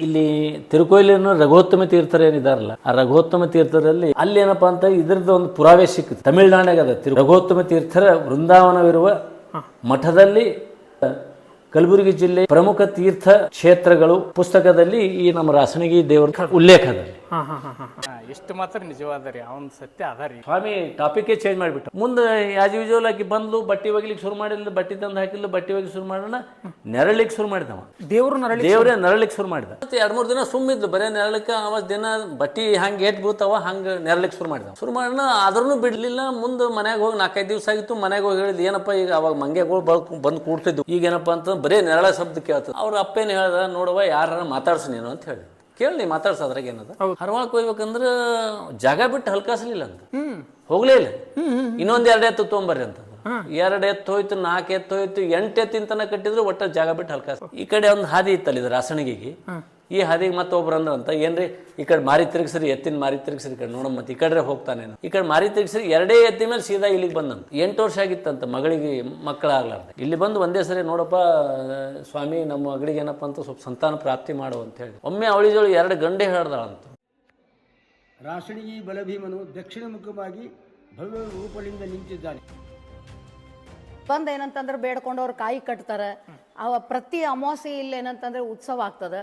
ಇಲ್ಲಿ ತಿರುಕೋಯಿಲಿನ ರಘೋತ್ತಮ ತೀರ್ಥರ ಏನಿದಾರಲ್ಲ ಆ ರಘೋತ್ತಮ ತೀರ್ಥರಲ್ಲಿ ಅಲ್ಲಿ ಏನಪ್ಪಾ ಅಂತ ಇದ್ರದ್ದು ಒಂದು ಪುರಾವೆ ಸಿಕ್ಕಿತು. ತಮಿಳ್ನಾಡಿನಾಗ ಅದ ತಿರು ರಘೋತ್ತಮ ತೀರ್ಥರ ವೃಂದಾವನವಿರುವ ಮಠದಲ್ಲಿ ಕಲಬುರಗಿ ಜಿಲ್ಲೆ ಪ್ರಮುಖ ತೀರ್ಥ ಕ್ಷೇತ್ರಗಳು ಪುಸ್ತಕದಲ್ಲಿ ಈ ನಮ್ಮ ರಾಸಣಗಿ ದೇವರ ಉಲ್ಲೇಖದಲ್ಲಿ ಹಾ ಹಾ ಹಾ ಹಾ ಎಷ್ಟು ಮಾತ್ರ ನಿಜವಾದ ರೀ ಅವನ್ ಸತ್ಯ ಅದ ರೀ. ಸ್ವಾಮಿ ಟಾಪಿಕೇ ಚೇಂಜ್ ಮಾಡಿಬಿಟ್ಟು ಮುಂದೆ ಆಸ್ ಯೂಶುವಲ್ ಆಗಿ ಬಂದ್ಲು ಬಟ್ಟಿ ಒಗಿಲಿಕ್ಕೆ ಶುರು ಮಾಡಿಲ್ಲ ಬಟ್ಟಿ ತಂದು ಹಾಕಿಲ್ಲ ಬಟ್ಟಿ ಒಗಿ ಶುರು ಮಾಡೋಣ ನೆರಳಿಕ್ ಶುರು ಮಾಡಿದವ. ದೇವ್ರು ನರಳಿ ದೇವ್ರೇ ನೆರಳಿಗೆ ಶುರು ಮಾಡಿದ. ಮತ್ತೆ ಎರಡು ಮೂರು ದಿನ ಸುಮ್ಮಿದ್ಲು ಬರೇ ನೆರಳಿಕ ಅವ ದಿನ ಬಟ್ಟಿ ಹಂಗೆ ಏಟ್ ಬೀಳ್ತಾವ ಹಂಗೆ ನೆರಳಿಗೆ ಶುರು ಮಾಡಿದ ಶುರು ಮಾಡೋಣ ಆದ್ರೂ ಬಿಡ್ಲಿಲ್ಲ ಮುಂದೆ ಮನೆಗೆ ಹೋಗಿ ನಾಲ್ಕೈದು ದಿವಸ ಆಗಿತ್ತು ಮನೆಗೆ ಹೋಗಿ ಹೇಳಿದ್ ಏನಪ್ಪ ಈಗ ಅವಾಗ ಮಂಗೆಗಳು ಬಳ್ಕ್ ಬಂದು ಕೂಡ್ತಿದ್ವು. ಈಗ ಏನಪ್ಪ ಅಂತ ಬರೇ ನೆರಳ ಶಬ್ದ ಕೇಳ್ತದೆ. ಅವ್ರ ಅಪ್ಪೇನು ಹೇಳ್ದ ನೋಡುವ ಯಾರ ಮಾತಾಡ್ಸು ನೀನು ಅಂತ ಹೇಳಿ ಕೇಳಿ ಮಾತಾಡ್ಸ ಅದ್ರಾಗ ಏನದ? ಹರವಾಳಕ್ಕೆ ಹೋಗ್ಬೇಕಂದ್ರ ಜಾಗ ಬಿಟ್ಟು ಹಲ್ಕಾಸಲಿಲ್ಲ ಅಂತ ಹೋಗ್ಲೇ ಇಲ್ಲ. ಇನ್ನೊಂದ್ ಎರಡು ಎತ್ತು ತೊಗೊಂಬರ್ರಿ ಅಂತ ಎರಡು ಎತ್ತು ಹೋಯ್ತು ನಾಲ್ಕು ಎತ್ತು ಹೋಯ್ತು ಎಂಟು ಎತ್ತಿನ ತನಕ ಕಟ್ಟಿದ್ರು ಒಟ್ಟ ಜಾಗ ಬಿಟ್ಟು ಹಲ್ಕಾಸ್ ಈ ಕಡೆ ಒಂದು ಹಾದಿ ಇತ್ತಲ್ಲ ಇದು ರಾಸಣಿಗೆಗೆ ಈ ಹಾದಿಗೆ ಮತ್ತೊಬ್ರು ಅಂದ್ರಂತ ಏನ್ರಿ? ಈ ಕಡೆ ಮಾರಿ ತಿರುಗಿಸ್ರಿ ಎತ್ತಿನ ಮಾರಿ ತಿರುಗಿಸ್ರಿ ಈ ಕಡೆ ನೋಡೋಣ ಮತ್ತೆ ಈ ಕಡೆ ಹೋಗ್ತಾನೆ ಈ ಕಡೆ ಮಾರಿ ತಿರುಗಿಸ್ರಿ ಎರಡೇ ಎತ್ತಿನ ಮೇಲೆ ಸೀದಾ ಇಲ್ಲಿಗೆ ಬಂದಂತ. ಎಂಟು ವರ್ಷ ಆಗಿತ್ತಂತ ಮಗಳಿಗೆ ಮಕ್ಕಳಾಗ್ಲಾರ್ದೆ. ಇಲ್ಲಿ ಬಂದು ಒಂದೇ ಸರಿ ನೋಡಪ್ಪ ಸ್ವಾಮಿ ನಮ್ಮ ಮಗಳಿಗೆ ಏನಪ್ಪ ಅಂತ ಸ್ವಲ್ಪ ಸಂತಾನ ಪ್ರಾಪ್ತಿ ಮಾಡು ಅಂತ ಹೇಳಿ. ಒಮ್ಮೆ ಅವಳಿಜೋಳು ಎರಡು ಗಂಡೆ ಹೇಳ್ದಾಳಂತ ರಾಸಣಿಗಿ ಬಲಭೀಮನು ದಕ್ಷಿಣ ಮುಖವಾಗಿ ಭವ್ಯ ರೂಪದಿಂದ ನಿಂತಿದ್ದಾನೆ. ಬಂದ ಏನಂತಂದ್ರೆ ಬೇಡ್ಕೊಂಡವ್ರು ಕಾಯಿ ಕಟ್ತಾರೆ. ಅವ ಪ್ರತಿ ಅಮಾವಾಸ್ಯೆ ಇಲ್ಲಿ ಏನಂತಂದ್ರೆ ಉತ್ಸವ ಆಗ್ತದ.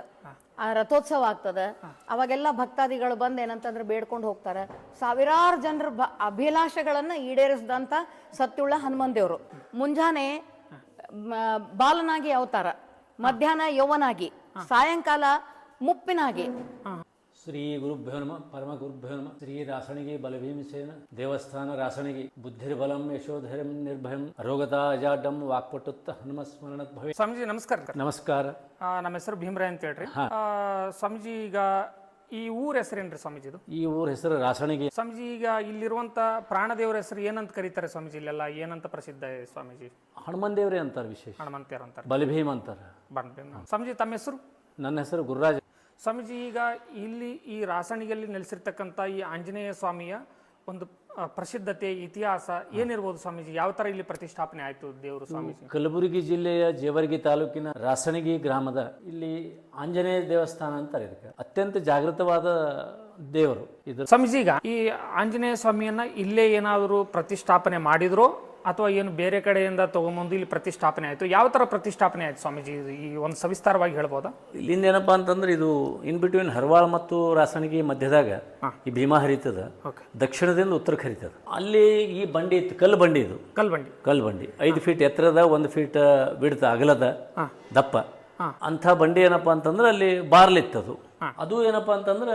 ಆ ರಥೋತ್ಸವ ಆಗ್ತದೆ. ಅವಾಗೆಲ್ಲ ಭಕ್ತಾದಿಗಳು ಬಂದು ಏನಂತಂದ್ರೆ ಬೇಡ್ಕೊಂಡು ಹೋಗ್ತಾರೆ. ಸಾವಿರಾರು ಜನರ ಭ ಅಭಿಲಾಷೆಗಳನ್ನ ಈಡೇರಿಸಿದಂತ ಸತ್ಯುಳ್ಳ ಹನುಮನ್ ದೇವ್ರು ಮುಂಜಾನೆ ಬಾಲನಾಗಿ ಅವತಾರ. ಮಧ್ಯಾಹ್ನ ಯೌವನಾಗಿ. ಸಾಯಂಕಾಲ ಮುಪ್ಪಿನಾಗಿ. ಶ್ರೀ ಗುರುಭ್ಯೋ ನಮ ಪರಮ ಗುರುಭ್ಯೋ ನಮ. ಶ್ರೀ ರಾಸಣಿಗೆ ಬಲಭೀಮಸೇನ ದೇವಸ್ಥಾನ ರಾಸಣಿಗೆ ಬುದ್ಧಿರ್ಬಲಂ ಯಶೋಧರಂ ನಿರ್ಭಯಂ ರೋಗತಾ ಅಜಾಡಂ ವಾಕ್ಪಟುತ್ತ ಹನುಮ ಸ್ಮರಣತ್ ಭವೆ. ಸ್ವಾಮೀಜಿ ನಮಸ್ಕಾರ. ನಮಸ್ಕಾರ. ಆ, ನಮ್ಮ ಹೆಸರು ಭೀಮರಾಯ್ ಅಂತ ಹೇಳ್ರಿ. ಆ, ಸ್ವಾಮೀಜಿ ಈಗ ಈ ಊರ ಹೆಸರೇನ್ರಿ ಸ್ವಾಮೀಜಿದು ಈ ಊರ ಹೆಸರು ರಾಸಣಿಗೆ ಸ್ವಾಮೀಜಿ ಈಗ ಇಲ್ಲಿರುವಂತ ಪ್ರಾಣದೇವರ ಹೆಸರು ಏನಂತ ಕರೀತಾರೆ ಸ್ವಾಮೀಜಿ ಇಲ್ಲೆಲ್ಲ? ಏನಂತ ಪ್ರಸಿದ್ಧ ಇದೆ ಸ್ವಾಮೀಜಿ? ಹನುಮನ್ ದೇವ್ರೆ ಅಂತಾರೆ ವಿಶೇಷ. ಹನುಮಂತೇರ್ ಅಂತಾರೆ. ಬಲಭೀಮ್ ಅಂತಾರೆ. ಸ್ವಾಮೀಜಿ ತಮ್ಮ ಹೆಸರು? ನನ್ನ ಹೆಸರು ಗುರುರಾಜ್. ಸ್ವಾಮೀಜಿ ಈಗ ಇಲ್ಲಿ ಈ ರಾಸಣಿಗೆಯಲ್ಲಿ ನೆಲೆಸಿರ್ತಕ್ಕಂಥ ಈ ಆಂಜನೇಯ ಸ್ವಾಮಿಯ ಒಂದು ಪ್ರಸಿದ್ಧತೆ ಇತಿಹಾಸ ಏನಿರ್ಬೋದು ಸ್ವಾಮೀಜಿ? ಯಾವ ತರ ಇಲ್ಲಿ ಪ್ರತಿಷ್ಠಾಪನೆ ಆಯಿತು ದೇವರು ಸ್ವಾಮೀಜಿ? ಕಲಬುರಗಿ ಜಿಲ್ಲೆಯ ಜೇವರ್ಗಿ ತಾಲೂಕಿನ ರಾಸಣಗಿ ಗ್ರಾಮದ ಇಲ್ಲಿ ಆಂಜನೇಯ ದೇವಸ್ಥಾನ ಅಂತಾರೆ ಇದಕ್ಕೆ ಅತ್ಯಂತ ಜಾಗೃತವಾದ ದೇವರು ಇದು. ಸ್ವಾಮೀಜಿ ಈಗ ಈ ಆಂಜನೇಯ ಸ್ವಾಮಿಯನ್ನ ಇಲ್ಲೇ ಏನಾದರೂ ಪ್ರತಿಷ್ಠಾಪನೆ ಮಾಡಿದ್ರೋ ಅಥವಾ ಏನು ಬೇರೆ ಕಡೆಯಿಂದ ತಗೊಂಬಂದು ಇಲ್ಲಿ ಪ್ರತಿಷ್ಠಾಪನೆ ಆಯಿತು? ಯಾವ ಥರ ಪ್ರತಿಷ್ಠಾಪನೆ ಆಯಿತು ಸ್ವಾಮೀಜಿ? ಈ ಒಂದು ಸವಿಸ್ತಾರವಾಗಿ ಹೇಳ್ಬೋದಾ? ಇಲ್ಲಿಂದ ಏನಪ್ಪ ಅಂತಂದ್ರೆ ಇದು ಇನ್ ಬಿಟ್ವೀನ್ ಹರ್ವಾಳ್ ಮತ್ತು ರಾಸನಗಿ ಮಧ್ಯದಾಗ ಈ ಭೀಮಾ ಹರಿತದ. ದಕ್ಷಿಣದಿಂದ ಉತ್ತರಕ್ಕೆ ಹರಿತದ. ಅಲ್ಲಿ ಈ ಬಂಡಿ ಇತ್ತು ಕಲ್ಲು ಬಂಡಿ ಇದು. ಕಲ್ಬಂಡಿ ಕಲ್ಲು ಬಂಡಿ. ಐದು ಫೀಟ್ ಎತ್ತರದ ಒಂದು ಫೀಟ್ ಬಿಡ್ತ ಅಗಲದ ದಪ್ಪ. ಅಂಥ ಬಂಡಿ ಏನಪ್ಪ ಅಂತಂದ್ರೆ ಅಲ್ಲಿ ಬಾರ್ಲಿತ್ತದು. ಅದು ಏನಪ್ಪ ಅಂತಂದ್ರೆ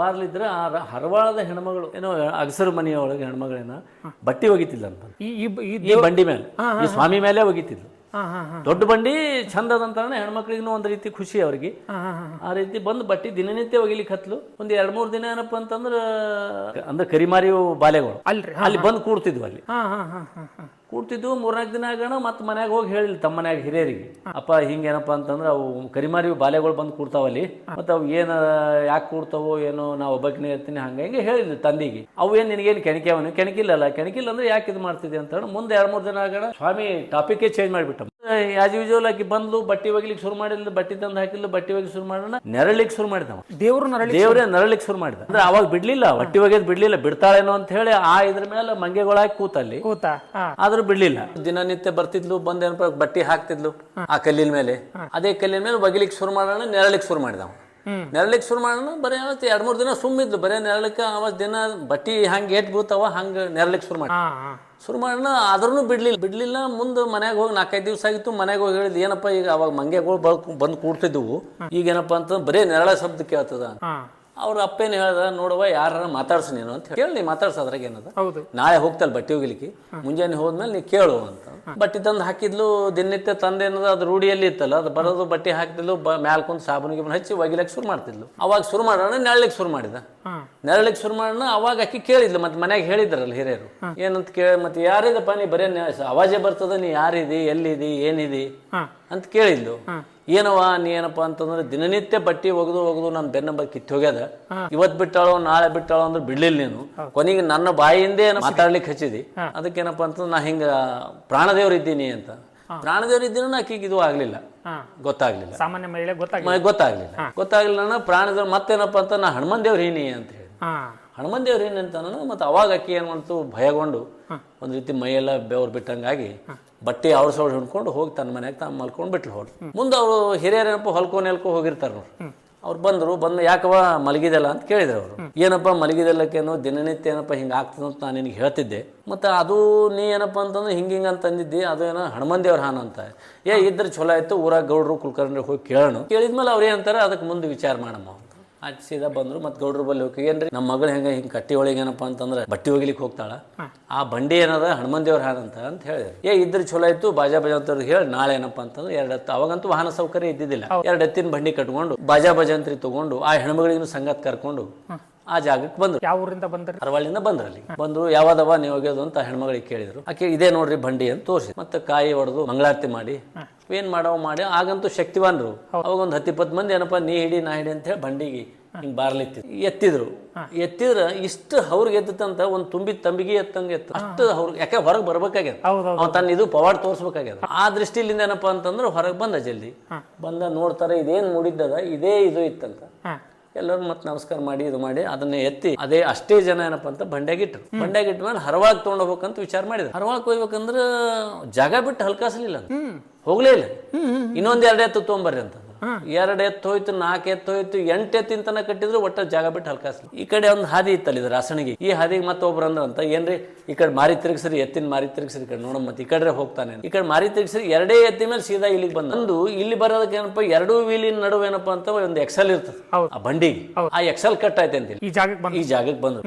ಬಾರ್ಲಿದ್ರೆ ಆ ಹರವಾಳದ ಹೆಣ್ಮಗಳು ಏನೋ ಅಗಸರು ಮನೆಯೊಳಗೆ ಹೆಣ್ಮಗಳೇನ ಬಟ್ಟಿ ಒಗಿತಿಲ್ಲ ಅಂತ ಈ ಬಂಡಿ ಮೇಲೆ ಈ ಸ್ವಾಮಿ ಮೇಲೆ ಒಗಿತಿದ್ಲು. ದೊಡ್ಡ ಬಂಡಿ ಚಂದ ಅದಂತ ಹೆಣ್ಮಕ್ಳಿಗೂ ಒಂದು ರೀತಿ ಖುಷಿ ಅವ್ರಿಗೆ. ಆ ರೀತಿ ಬಂದು ಬಟ್ಟಿ ದಿನನಿತ್ಯ ಒಗಿಲಿಕ್ಕೆ ಹತ್ಲು. ಒಂದ್ ಎರಡ್ ಮೂರ್ ದಿನ ಏನಪ್ಪ ಅಂತಂದ್ರ ಅಂದ್ರೆ ಕರಿಮಾರಿ ಬಾಲೆಗಳು. ಅಲ್ಲಿ ಬಂದು ಕೂಡ್ತಿದ್ವು ಅಲ್ಲಿ. ಕೂಡ್ತಿದ್ವು ಮೂರ್ನಾಲ್ಕು ದಿನ ಆಗೋಣ ಮತ್ತೆ ಮನ್ಯಾಗ ಹೋಗಿ ಹೇಳಿಲ್ಲ ತಮ್ಮ ಮನ್ಯಾಗ ಹಿರಿಯರಿಗೆ. ಅಪ್ಪ ಹಿಂಗೇನಪ್ಪ ಅಂತಂದ್ರೆ ಅವು ಕರಿಮಾರಿ ಬಾಲೆಗಳು ಬಂದು ಕೂಡ್ತಾವಲ್ಲಿ ಮತ್ತೆ ಅವು ಏನು, ಯಾಕೆ ಕೂಡ್ತಾವೋ ಏನೋ ನಾವು ಒಬ್ಬಕಿನೇ ಇರ್ತೀನಿ ಹಂಗೆ ಹಿಂಗೆ ಹೇಳಿಲ್ಲ ತಂದಿಗೆ. ಅವು ಏನು ನಿನಗೇನು ಕೆಣಕ್ಯಾವನು? ಕೆಣಕಿಲ್ಲಲ್ಲ ಕೆಣಕಿಲ್ಲ ಅಂದ್ರೆ ಯಾಕೆ ಇದು ಮಾಡ್ತಿದ್ದೆ ಅಂತ ಮುಂದೆ ಎರಡು ಮೂರು ದಿನ ಆಗೋಣ. ಸ್ವಾಮಿ ಟಾಪಿಕೇ ಚೇಂಜ್ ಮಾಡಿಬಿಟ್ಟ ಆಸ್ ಯೂಶುವಲ್ ಆಗಿ ಬಂದ್ಲು ಬಟ್ಟೆ ಒಗಿಲಿಕ್ಕೆ ಶುರು ಮಾಡಿಲ್ಲ ಬಟ್ಟೆ ತಂದು ಹಾಕಿಲ್ಲ ಬಟ್ಟೆ ಒಗಿ ಶುರು ಮಾಡೋಣ ನೆರಳಿಕ್ ಶುರು ಮಾಡಿದವ ದೇವ್ರು ನರಳಿ ದೇವರೇ ನರಳಿಕ್ ಶುರು ಮಾಡಿದ. ಅಂದ್ರೆ ಅವಾಗ ಬಿಡ್ಲಿಲ್ಲ ಬಟ್ಟೆ ಒಗೆದ್ ಬಿಡ್ಲಿಲ್ಲ ಬಿಡ್ತಾಳೇನೋ ಅಂತ ಹೇಳಿ ಆ ಇದ್ರ ಮೇಲೆ ಮಂಗೆಗಳಾಗಿ ಕೂತಲ್ಲಿ ಕೂತ ಆದ್ರೂ ಬಿಡ್ಲಿಲ್ಲ. ದಿನನಿತ್ಯ ಬರ್ತಿದ್ಲು ಬಂದ್ ಏನಪ್ಪ ಬಟ್ಟಿ ಹಾಕ್ತಿದ್ಲು ಆ ಕಲ್ಲಿನ ಮೇಲೆ. ಅದೇ ಕಲ್ಲಿನ ಮೇಲೆ ಒಗಿಲಿಕ್ ಶುರು ಮಾಡೋಣ ನೆರಳಿಕ್ ಶುರು ಮಾಡಿದವ ನೆರಳಿಕ್ ಶುರು ಮಾಡೋಣ ಬರೀ ಅವತ್ತು ಎರಡ್ ಮೂರ್ ದಿನ ಸುಮ್ಮಿದ್ಲು ಬರೀ ನೆರಳಿಕ ಅವತ್ತು ದಿನ ಬಟ್ಟಿ ಹಂಗೆ ಏಟ್ ಬೀಳ್ತಾವ ಹಂಗ ನೆರಳಿಗೆ ಶುರು ಮಾಡಿ ಮಾಡೋಣ ಆದ್ರೂ ಬಿಡ್ಲಿಲ್ಲ. ಬಿಡ್ಲಿಲ್ಲ ಮುಂದೆ ಮನೆಗೆ ಹೋಗಿ ನಾಲ್ಕೈದು ದಿವಸ ಆಗಿತ್ತು ಮನೆಗೆ ಹೋಗಿ ಹೇಳಿದ್ ಏನಪ್ಪ ಈಗ ಅವಾಗ ಮಂಗೆಗಳು ಬಂದು ಕೂಡ್ತಿದ್ವು. ಈಗ ಏನಪ್ಪ ಅಂತ ಬರೀ ನೆರಳ ಶಬ್ದ ಕೇಳ್ತದ. ಅವ್ರ ಅಪ್ಪೇನು ಹೇಳ್ದ ನೋಡುವ ಯಾರ ಮಾತಾಡ್ಸು ನೀನು ಅಂತ ಹೇಳಿ ನೀ ಮಾತಾಡ್ಸ ಅದ್ರಾಗ ಏನದ? ಹೌದು. ನಾಳೆ ಹೋಗ್ತಲ್ಲ ಬಟ್ಟೆ ಹೋಗ್ಲಿಕ್ಕೆ ಮುಂಜಾನೆ ಹೋದ್ಮೇಲೆ ನೀ ಕೇಳು ಅಂತ. ಬಟ್ಟೆ ತಂದು ಹಾಕಿದ್ಲು ದಿನನಿತ್ಯ ತಂದೇನದ ಅದು ರೂಢಿಯಲ್ಲಿ ಇತ್ತಲ್ಲ ಅದು ಬರೋದು ಬಟ್ಟೆ ಹಾಕಿದ್ಲು ಮ್ಯಾಲ್ ಕುಂತ ಸಾಬೂನ್ ಗಿಬನ್ ಹಚ್ಚಿ ಒಗಿಲಕ್ಕೆ ಶುರು ಮಾಡ್ತಿದ್ಲು. ಅವಾಗ ಶುರು ಮಾಡೋಣ ನೆರಳಿಗೆ ಶುರು ಮಾಡಿದ. ನೆರಳಿಗೆ ಶುರು ಮಾಡೋಣ ಅವಾಗ ಅಕ್ಕಿ ಕೇಳಿದ್ಲು ಮತ್ತೆ ಮನ್ಯಾಗ ಹೇಳಿದ್ರಲ್ಲ ಹಿರಿಯರು. ಏನಂತ ಕೇಳಿ ಮತ್ತೆ ಯಾರಿದಪ್ಪ ನೀ ಬರೇ ಅವಾಜೆ ಬರ್ತದ ನೀ ಯಾರಿದಿ ಎಲ್ಲಿದಿ ಏನಿದಿ ಅಂತ ಕೇಳಿದ್ಲು. ಏನವ ನೀ ಏನಪ್ಪ ಅಂತಂದ್ರೆ ದಿನನಿತ್ಯ ಬಟ್ಟಿ ಒಗದು ಒಗದು ನನ್ನ ಬೆನ್ನ ಬಗ್ಗೆ ಕಿತ್ತು ಹೋಗ್ಯದ. ಇವತ್ ಬಿಟ್ಟಾಳೋ ನಾಳೆ ಬಿಟ್ಟಾಳೋ ಅಂದ್ರೆ ಬಿಡ್ಲಿಲ್ಲ ನೀನು. ಕೊನೆಗೆ ನನ್ನ ಬಾಯಿಯಿಂದೇ ಮಾತಾಡ್ಲಿಕ್ಕೆ ಹಚ್ಚಿದಿ. ಅದಕ್ಕೇನಪ್ಪ ಅಂತಂದ್ರೆ ನಾ ಹಿಂಗ ಪ್ರಾಣದೇವ್ರ ಇದ್ದೀನಿ ಅಂತ. ಪ್ರಾಣದೇವ್ರ ಇದ್ದೀನಿ ಆಕಿಗೆ ಇದು ಆಗ್ಲಿಲ್ಲ. ಗೊತ್ತಾಗ್ಲಿಲ್ಲ. ಸಾಮಾನ್ಯ ಮಹಿಳೆ ಗೊತ್ತಾಗ್ಲಿಲ್ಲ. ಗೊತ್ತಾಗ್ಲಿಲ್ಲ. ಗೊತ್ತಾಗ್ಲಿಲ್ಲ ಪ್ರಾಣದೇವ್ರ ಮತ್ತೇನಪ್ಪ ಅಂತ ನಾ ಹನುಮನ್ ದೇವ್ರ ಹೀನಿ ಅಂತ ಹೇಳಿ. ಹನುಮನ್ ದೇವ್ರ ನಾನು ಮತ್ತೆ ಅವಾಗ ಅಕ್ಕಿ ಏನು ಮಾಡ್ತು ಭಯಗೊಂಡು ಒಂದು ರೀತಿ ಮೈಯೆಲ್ಲ ಬೆವ್ರು ಬಿಟ್ಟಂಗಾಗಿ ಬಟ್ಟೆ ಅವ್ರ ಸೌಡ್ ಹಿಡ್ಕೊಂಡು ಹೋಗಿ ತನ್ನ ಮನ್ಯಾಗ ತಾನು ಮಲ್ಕೊಂಡು ಬಿಟ್ಲು ಹೋಗಿ ಮುಂದೆ ಅವರು ಹಿರಿಯರೇನಪ್ಪ ಹೊಲ್ಕೋ ನೆಲ್ಕೊ ಹೋಗಿರ್ತಾರೆ ನೋಡ್ರಿ ಅವ್ರು ಬಂದರು ಬಂದು ಯಾಕವ ಮಲಗಿದೆಲ್ಲ ಅಂತ ಕೇಳಿದ್ರು ಅವರು. ಏನಪ್ಪ ಮಲಗಿದೆಲ್ಲಕ್ಕೇನೋ ದಿನನಿತ್ಯ ಏನಪ್ಪ ಹಿಂಗೆ ಆಗ್ತದೆ ಅಂತ ನಾನು ನಿನಗೆ ಹೇಳ್ತಿದ್ದೆ. ಮತ್ತು ಅದು ನೀ ಏನಪ್ಪ ಅಂತಂದ್ರೆ ಹಿಂಗೆ ಹಿಂಗೆ ಅಂತ ಅಂದಿದ್ದಿ ಅದು ಏನೋ ಹನುಮಾನ್ ದೇವ್ರ ಹಾನ ಅಂತ. ಏ ಇದ್ರ ಚಲೋ ಆಯ್ತು ಊರಾಗ ಗೌಡ್ರು ಕುಲ್ಕರ್ಣಿ ಹೋಗಿ ಕೇಳೋಣ. ಕೇಳಿದ್ಮೇಲೆ ಅವ್ರು ಏನಂತಾರೆ ಅದಕ್ಕೆ ಮುಂದೆ ವಿಚಾರ ಮಾಡಮ್ಮ ಅಂತ ಆಯ್ತು ಸೀದಾ ಬಂದ್ರು ಮತ್ತೆ ಗೌಡ್ರ ಬಲ್ಲಿ ಹೋಗಿ ಏನ್ರಿ ನಮ್ಮ ಮಗಳು ಹೆಂಗೆ ಹಿಂಗೆ ಕಟ್ಟಿ ಒಳಗೆ ಏನಪ್ಪ ಅಂತಂದ್ರೆ ಬಟ್ಟೆ ಒಗಿಲಿಕ್ಕೆ ಹೋಗ್ತಾಳ. ಆ ಬಂಡಿ ಏನದ? ಹನುಮನ್ ದೇವ್ರ ಹಾನ ಅಂತ ಅಂತ ಹೇಳಿದ್ರು. ಏ ಇದ್ರೆ ಚಲೋ ಆಯ್ತು ಬಾಜಾ ಬಜಾ ಅಂತ ಹೇಳಿ ನಾಳೆ ಏನಪ್ಪ ಅಂತಂದ್ರೆ ಎರಡು ಹತ್ತು ಅವಾಗಂತೂ ವಾಹನ ಸೌಕರ್ಯ ಇದ್ದಿದ್ದಿಲ್ಲ. ಎರಡು ಎತ್ತಿನ ಬಂಡಿ ಕಟ್ಕೊಂಡು ಬಾಜಾ ಭಜಂತ್ರಿ ತಗೊಂಡು ಆ ಹೆಣ್ಮಗಳಿಗೂ ಸಂಗತ್ ಕರ್ಕೊಂಡು ಆ ಜಾಗಕ್ಕೆ ಬಂದ್ರು. ಯಾವ ಊರಿಂದ ಬಂದ್ರಿ? ಅರವಳ್ಳಿಂದ ಬಂದ್ರು ಅಲ್ಲಿ ಬಂದ್ರು ಯಾವ್ದವ ನೀವು ಹೋಗ್ಯೋದು ಅಂತ ಹೆಣ್ಮಗಳಿಗೆ ಕೇಳಿದ್ರು. ಆಕೆ ಇದೇ ನೋಡ್ರಿ ಬಂಡಿ ಅಂತ ತೋರಿಸಿ ಮತ್ತೆ ಕಾಯಿ ಹೊಡೆದು ಮಂಗಳಾರತಿ ಮಾಡಿ. ಏನ್ ಮಾಡೋ ಮಾಡಿ? ಆಗಂತೂ ಶಕ್ತಿವಾನ್ರು. ಅವಾಗ ಒಂದು ಹತ್ತಿಪ್ಪತ್ತು ಮಂದಿ ಏನಪ್ಪ ನೀ ಹಿಡಿ ನಾ ಹಿಡಿ ಅಂತ ಹೇಳಿ ಬಂಡಿಗೆ ಹಿಂಗ್ ಬಾರ್ಲಿತ್ತು ಎತ್ತಿದ್ರು. ಎತ್ತಿದ್ರ ಇಷ್ಟು ಅವ್ರಿಗೆ ಎತ್ತಂತ ಒಂದ್ ತುಂಬಿ ತಂಬಿಗೆ ಎತ್ತಂಗೆ ಎತ್ತ. ಅಷ್ಟು ಅವ್ರಿಗೆ ಯಾಕೆ ಹೊರಗೆ ಬರ್ಬೇಕಾಗ್ಯದ? ಅವ ತನ್ನ ಇದು ಪವಾಡ್ ತೋರಿಸ್ಬೇಕಾಗ್ಯದ. ಆ ದೃಷ್ಟಿಲಿಂದ ಏನಪ್ಪಾ ಅಂತಂದ್ರೆ ಹೊರಗೆ ಬಂದ ಜಲ್ದಿ. ಬಂದ ನೋಡ್ತಾರೆ ಇದೇನ್ ಮೂಡಿದ್ದದ ಇದೇ ಇದು ಇತ್ತಂತ. ಎಲ್ಲರೂ ಮತ್ತೆ ನಮಸ್ಕಾರ ಮಾಡಿ ಇದು ಮಾಡಿ ಅದನ್ನ ಎತ್ತಿ ಅದೇ ಅಷ್ಟೇ ಜನ ಏನಪ್ಪ ಅಂತ ಬಂಡ್ಯಾಗ ಇಟ್ರು ಬಂಡ್ಯಾಗ ಇಟ್ಟ ಮೇಲೆ ಹರವಾಗ್ ತಗೊಂಡೋಗ್ಬೇಕಂತ ವಿಚಾರ ಮಾಡಿದ್ರು. ಹರವಾಗ್ ಹೋಗ್ಬೇಕಂದ್ರ ಜಾಗ ಬಿಟ್ಟು ಹಲ್ಕಾಸಲಿಲ್ಲ. ಹೋಗ್ಲೇ ಇಲ್ಲ. ಇನ್ನೊಂದ್ ಎರಡೇ ಎತ್ತು ತೊಗೊಂಬರ್ರಿ ಅಂತ. ಎರಡು ಎತ್ತು ಹೋಯ್ತು ನಾಲ್ಕು ಎತ್ತು ಹೋಯ್ತು ಎಂಟು ಎತ್ತಿನ ತನಕ ಕಟ್ಟಿದ್ರು ಒಟ್ಟ ಜಾಗ ಬಿಟ್ಟು ಹಲ್ಕಾಸ್ಲಿ. ಈ ಕಡೆ ಒಂದು ಹಾದಿ ಇತ್ತಲ್ಲ ಇದ್ರ ರಾಸಣಿಗೆ. ಈ ಹಾದಿಗೆ ಮತ್ತೆ ಒಬ್ರು ಅಂದ್ರ ಅಂತ ಏನ್ರಿ? ಈ ಕಡೆ ಮಾರಿ ತಿರುಗಿಸ್ರಿ ಎತ್ತಿನ ಮಾರಿ ತಿರುಗಿಸ್ರಿ ಈ ಕಡೆ ನೋಡಮ್ ಮತ್ತೆ ಈ ಕಡೆ ಹೋಗ್ತಾನೆ ಈ ಕಡೆ ಮಾರಿ ತಿರುಗಿಸ್ರಿ ಎರಡೇ ಎತ್ತಿ ಮೇಲೆ ಸೀದಾ ಇಲ್ಲಿಗೆ ಬಂದ್. ಒಂದು ಇಲ್ಲಿ ಬರೋದಕ್ಕೆ ಏನಪ್ಪ ಎರಡೂ ವೀಲಿನ ನಡುವೆ ಏನಪ್ಪಾ ಅಂತ ಒಂದು ಎಕ್ಸಲ್ ಇರ್ತದೆ. ಆ ಬಂಡಿಗೆ. ಆ ಎಕ್ಸಲ್ ಕಟ್ ಆಯ್ತು ಅಂತ ಈ ಜಾಗಕ್ಕೆ ಬಂದ್. ಈ ಜಾಗಕ್ಕೆ ಬಂದ್ರು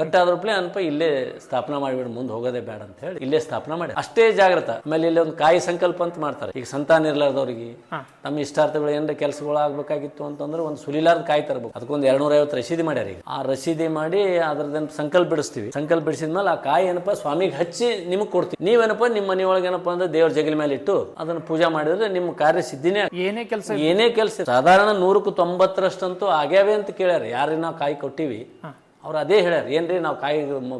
ಕಟ್ ಆದ್ರಪ್ಲೆ ಅನ್ಪ ಇಲ್ಲೇ ಸ್ಥಾಪನಾ ಮಾಡಿಬಿಡು ಮುಂದೆ ಹೋಗೋದೇ ಬೇಡ ಅಂತ ಹೇಳಿ ಇಲ್ಲೇ ಸ್ಥಾಪನಾ ಮಾಡಿ ಅಷ್ಟೇ ಜಾಗ್ರತ. ಆಮೇಲೆ ಇಲ್ಲಿ ಒಂದು ಕಾಯಿ ಸಂಕಲ್ಪ ಅಂತ ಮಾಡ್ತಾರೆ. ಈಗ ಸಂತಾನ ಇರ್ಲಾರ್ದವ್ರಿಗೆ. ನಮ್ಮ ಇಷ್ಟಾರ್ಥಗಳು ಏನಾರ ಕೆಲಸಗಳು ಆಗ್ಬೇಕಾಗಿತ್ತು ಅಂತಂದ್ರೆ ಒಂದು ಸುಲಿಲಾರ್ದ ಕಾಯಿ ತರಬೇಕು. ಅದಕ್ಕೊಂದು ಎರಡ್ನೂರ ಐವತ್ತು ರಸೀದಿ ಮಾಡ್ಯಾರ ಈಗ. ಆ ರಸೀದಿ ಮಾಡಿ ಅದ್ರದ್ದು ಸಂಕಲ್ಪ ಬಿಡಿಸ್ತೀವಿ. ಸಂಕಲ್ಪ ಬಿಡಿಸಿದ ಮೇಲೆ ಆ ಕಾಯಿ ಏನಪ್ಪ ಸ್ವಾಮಿಗೆ ಹಚ್ಚಿ ನಿಮಗೆ ಕೊಡ್ತೀವಿ. ನೀವೇನಪ್ಪ ನಿಮ್ಮ ಮನೆಯೊಳಗೆ ಏನಪ್ಪ ಅಂದ್ರೆ ದೇವ್ರ ಜಗಲಿ ಮೇಲೆ ಇಟ್ಟು ಅದನ್ನ ಪೂಜೆ ಮಾಡಿದ್ರೆ ನಿಮ್ಮ ಕಾರ್ಯ ಸಿದ್ಧಿನೇ ಏನೇ ಕೆಲಸ ಏನೇ ಕೆಲಸ ಸಾಧಾರಣ ನೂರಕ್ಕೂ ತೊಂಬತ್ತರಷ್ಟಂತೂ ಆಗ್ಯಾವೆ ಅಂತ ಕೇಳ್ಯಾರ. ಯಾರಿಗೆ ನಾವು ಕಾಯಿ ಕೊಟ್ಟಿವಿ ಅವ್ರು ಅದೇ ಹೇಳ್ಯಾರ ಏನ್ರಿ ನಾವು ಕಾಯಿ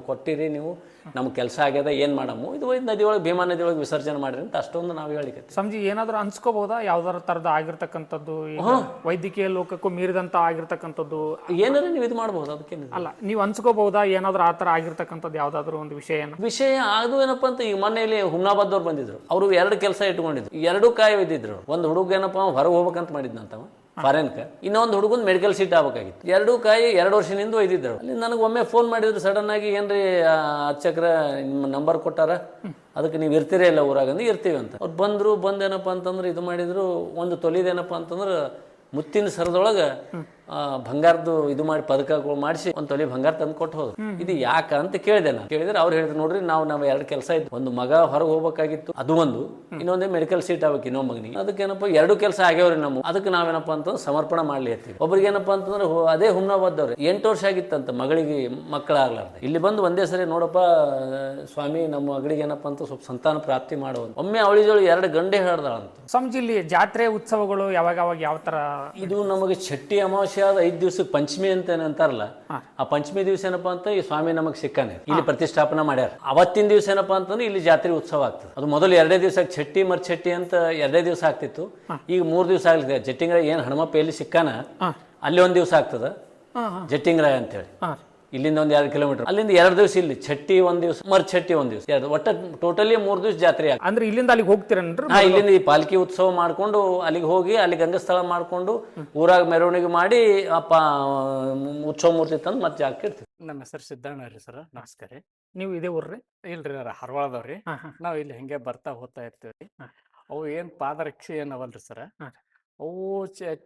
ಕೊಟ್ಟಿರಿ ನೀವು ನಮ್ಗೆ ಕೆಲಸ ಆಗ್ಯದ ಏನು ಮಾಡಮು? ಇದು ಒಯ್ದು ನದಿ ಒಳಗೆ ಭೀಮಾ ನದಿ ಒಳಗೆ ವಿಸರ್ಜನೆ ಮಾಡ್ರಿ ಅಂತ ಅಷ್ಟೊಂದು ನಾವು ಹೇಳಿಕೆ ಸಮಜಿ ಏನಾದರೂ ಅನ್ಸ್ಕೋಬಹುದಾ ಯಾವ್ದಾರ ಥರದ ಆಗಿರ್ತಕ್ಕಂಥದ್ದು ವೈದ್ಯಕೀಯ ಲೋಕಕ್ಕೂ ಮೀರಿದಂಥ ಆಗಿರ್ತಕ್ಕಂಥದ್ದು? ಏನಾದ್ರೂ ನೀವು ಇದು ಮಾಡ್ಬೋದು ಅದಕ್ಕೆ ಅಲ್ಲ ನೀವು ಅನ್ಸ್ಕೋಬಹುದಾ ಏನಾದರೂ ಆ ಥರ ಆಗಿರ್ತಕ್ಕಂಥದ್ದು ಯಾವುದಾದ್ರೂ ಒಂದು ವಿಷಯ ಏನೋ? ವಿಷಯ ಅದು ಏನಪ್ಪ ಅಂತ ಈ ಮನೆಯಲ್ಲಿ ಹುಮ್ನಾಬಾದ್ದವ್ರು ಬಂದಿದ್ರು. ಅವರು ಎರಡು ಕೆಲಸ ಇಟ್ಕೊಂಡಿದ್ರು. ಎರಡು ಕಾಯಿ ಇದ್ದಿದ್ರು ಒಂದು ಹುಡುಗ ಏನಪ್ಪ ಹೊರಗೆ ಹೋಗ್ಬೇಕಂತ ಮಾಡಿದ್ನಂತವ. ಫಾರೆನ್ಕ ಇನ್ನೊಂದು ಹುಡುಗನ ಮೆಡಿಕಲ್ ಸೀಟ್ ಆಗ್ಬೇಕಾಗಿತ್ತು. ಎರಡು ಕಾಯಿ ಎರಡು ವರ್ಷದಿಂದ ಒಯ್ದಿದ್ದರು. ಅಲ್ಲಿ ನನಗೆ ಒಮ್ಮೆ ಫೋನ್ ಮಾಡಿದ್ರು ಸಡನ್ ಆಗಿ ಏನ್ರಿ ಅರ್ಚಕರ ನಿಮ್ಮ ನಂಬರ್ ಕೊಟ್ಟಾರ? ಅದಕ್ಕೆ ನೀವು ಇರ್ತೀರೇ ಇಲ್ಲ ಊರಾಗ ಅಂದ್ರೆ ಇರ್ತೀವಿ ಅಂತ. ಅವ್ರು ಬಂದ್ರು ಬಂದೇನಪ್ಪ ಅಂತಂದ್ರೆ ಇದು ಮಾಡಿದ್ರು ಒಂದು ತೊಲಿದೇನಪ್ಪ ಅಂತಂದ್ರೆ ಮುತ್ತಿನ ಸರದೊಳಗೆ ಬಂಗಾರದ್ದು ಇದು ಮಾಡಿ ಪದಕಗಳು ಮಾಡಿಸಿ ಒಂದು ತೊಲಿ ಬಂಗಾರ ತಂದು ಕೊಟ್ಟು ಹೋದ್ರು. ಇದು ಯಾಕ ಅಂತ ಕೇಳಿದೆ ನಾನು. ಕೇಳಿದ್ರೆ ಅವ್ರು ಹೇಳಿದ್ರು ನೋಡ್ರಿ ನಾವು ನಾವು ಎರಡು ಕೆಲಸ ಇತ್ತು ಒಂದು ಮಗ ಹೊರಗೆ ಹೋಗ್ಬೇಕಾಗಿತ್ತು ಅದು ಒಂದು. ಇನ್ನೊಂದೇ ಮೆಡಿಕಲ್ ಸೀಟ್ ಆಗ್ಬೇಕು ಇನ್ನೊಂದು ಮಗನಿಗೆ. ಅದಕ್ಕೇನಪ್ಪ ಎರಡು ಕೆಲಸ ಆಗ್ಯಾವ್ರಿ ನಮ್ಮ ಅದಕ್ಕೆ ನಾವೇನಪ್ಪ ಅಂತಂದ್ರೆ ಸಮರ್ಪಣೆ ಮಾಡ್ಲಿ ಹತ್ತಿವಿ ಒಬ್ರಿಗೆ ಏನಪ್ಪ ಅಂತಂದ್ರೆ ಅದೇ ಹುಮ್ನಾಬಾದ್ದವ್ರು. ಎಂಟು ವರ್ಷ ಆಗಿತ್ತಂತ ಮಗಳಿಗೆ ಮಕ್ಕಳಾಗ್ಲಾರ್ದೆ. ಇಲ್ಲಿ ಬಂದು ಒಂದೇ ಸರಿ ನೋಡಪ್ಪ ಸ್ವಾಮಿ ನಮ್ಮ ಮಗಳಿಗೆ ಏನಪ್ಪ ಅಂತ ಸ್ವಲ್ಪ ಸಂತಾನ ಪ್ರಾಪ್ತಿ ಮಾಡುವಂತ. ಒಮ್ಮೆ ಅವಳಿಜೋಳು ಎರಡು ಗಂಟೆ ಹೇಳ್ದಾಳಂತ ಇಲ್ಲಿ ಜಾತ್ರೆ ಉತ್ಸವಗಳು ಯಾವಾಗ ಯಾವಾಗ ಯಾವ ತರ? ಇದು ನಮಗೆ ಚಟ್ಟಿ ಅಮಾವಾಸ್ಯೆ ಆದ ಐದು ದಿವಸಕ್ಕೆ ಪಂಚಮಿ ಅಂತ ಏನಂತಾರಲ್ಲ ಅಂತಾರಲ್ಲ ಆ ಪಂಚಮಿ ದಿವಸ ಏನಪ್ಪಾ ಅಂತ ಈ ಸ್ವಾಮಿ ನಮಗೆ ಸಿಕ್ಕಾನೆ. ಇಲ್ಲಿ ಪ್ರತಿಷ್ಠಾಪನೆ ಮಾಡ್ಯಾರ. ಅವತ್ತಿನ ದಿವಸ ಏನಪ್ಪಾ ಅಂತಂದ್ರೆ ಇಲ್ಲಿ ಜಾತ್ರೆ ಉತ್ಸವ ಆಗ್ತದೆ. ಅದು ಮೊದಲು ಎರಡೇ ದಿವಸ ಚಟ್ಟಿ ಮರ್ ಚಟ್ಟಿ ಅಂತ ಎರಡೇ ದಿವಸ ಆಗ್ತಿತ್ತು. ಈಗ ಮೂರು ದಿವಸ ಆಗ್ಲಿದೆ ಜಟ್ಟಿಂಗ್ರ ಏನು ಹನುಮಪ್ಪ ಎಲ್ಲಿ ಸಿಕ್ಕಾನ ಅಲ್ಲಿ ಒಂದ್ ದಿವಸ ಆಗ್ತದ. ಜಟ್ಟಿಂಗ್ರಾಯ ಅಂತೇಳಿ. ಹಾ. ಇಲ್ಲಿಂದ ಒಂದು ಎರಡು ಕಿಲೋಮೀಟರ್. ಅಲ್ಲಿಂದ ಎರಡು ದಿವಸ ಇಲ್ಲಿ ಚಟ್ಟಿ ಒಂದ್ ದಿವಸ ಮರ್ ಚಟ್ಟಿ ಒಂದ್ ದಿವಸ. ಎರಡು ಒಟ್ಟ ಟೋಟಲಿ ಮೂರ್ ದಿವಸ ಜಾತ್ರೆ ಆಗ ಅಂದ್ರೆ ಇಲ್ಲಿಂದ ಅಲ್ಲಿಗೆ ಹೋಗ್ತೀರನ್ರಿ ಹಾ ಇಲ್ಲಿಂದ ಈ ಪಾಲ್ಕಿ ಉತ್ಸವ ಮಾಡ್ಕೊಂಡು ಅಲ್ಲಿಗೆ ಹೋಗಿ ಅಲ್ಲಿ ಗಂಗಸ್ಥಳ ಮಾಡ್ಕೊಂಡು ಊರಾಗ ಮೆರವಣಿಗೆ ಮಾಡಿ ಅಪ್ಪ ಉತ್ಸವ ಮೂರ್ತಿ ತಂದು ಮತ್ತೆ ಜಾಗಕ್ಕೆ ಇಡ್ತೀವಿ. ನಮ್ಮ ಹೆಸರು ಸಿದ್ದಣ್ಣ ರೀ ಸರ್ ನಮಸ್ಕಾರ ರೀ. ನೀವು ಇದೇ ಊರ್ರಿ? ಇಲ್ರಿ ಹರವಾಳದವ್ರಿ. ನಾವು ಇಲ್ಲಿ ಹಿಂಗೆ ಬರ್ತಾ ಹೋಗ್ತಾ ಇರ್ತೀವಿ. ಅವು ಏನು ಪಾದರಕ್ಷೆ ಏನವಲ್ರಿ ಸರ್. ಅವು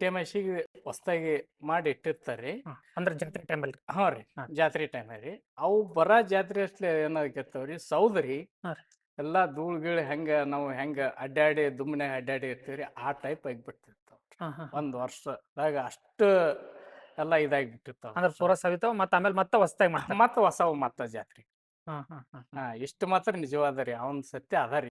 ಟೇಮಸಿಗೆ ಹೊಸ್ದಾಗಿ ಮಾಡಿ ಇಟ್ಟಿರ್ತಾರೆ. ಅಂದ್ರೆ ಜಾತ್ರೆ ಟೈಮಲ್ಲಿ ಹಾ ರೀ ಜಾತ್ರೆ ಟೈಮ್ ರೀ ಅವು ಬರ ಜಾತ್ರೆ ಅಷ್ಟೇ ಏನಾಗಿರ್ತಾವ್ರಿ ಸೌದ್ರಿ ಎಲ್ಲಾ ಧೂಳ್ ಗೀಳ್ ಹೆಂಗ ನಾವು ಹೆಂಗ ಅಡ್ಡಾಡಿ ದುಮ್ಮನೆ ಅಡ್ಡಾಡಿ ಇರ್ತೀವ್ರಿ ಆ ಟೈಪ್ ಆಗಿಬಿಟ್ಟಿರ್ತಾವ. ಒಂದ್ ವರ್ಷದಾಗ ಅಷ್ಟು ಎಲ್ಲ ಇದಾಗಿಬಿಟ್ಟಿರ್ತಾವ ಅಂದ್ರೆ ಪೂರ ಸವಿತಾವ ಮತ್ತ ಆಮೇಲೆ ಮತ್ತೆ ಹೊಸ್ದಾಗಿ ಮತ್ತೆ ಹೊಸವು ಮತ್ತ ಜಾತ್ರೆ. ಹಾ ಇಷ್ಟು ಮಾತ್ರ ನಿಜವಾದ ರೀ ಅವನ್ ಸತ್ಯ ಅದ ರೀ.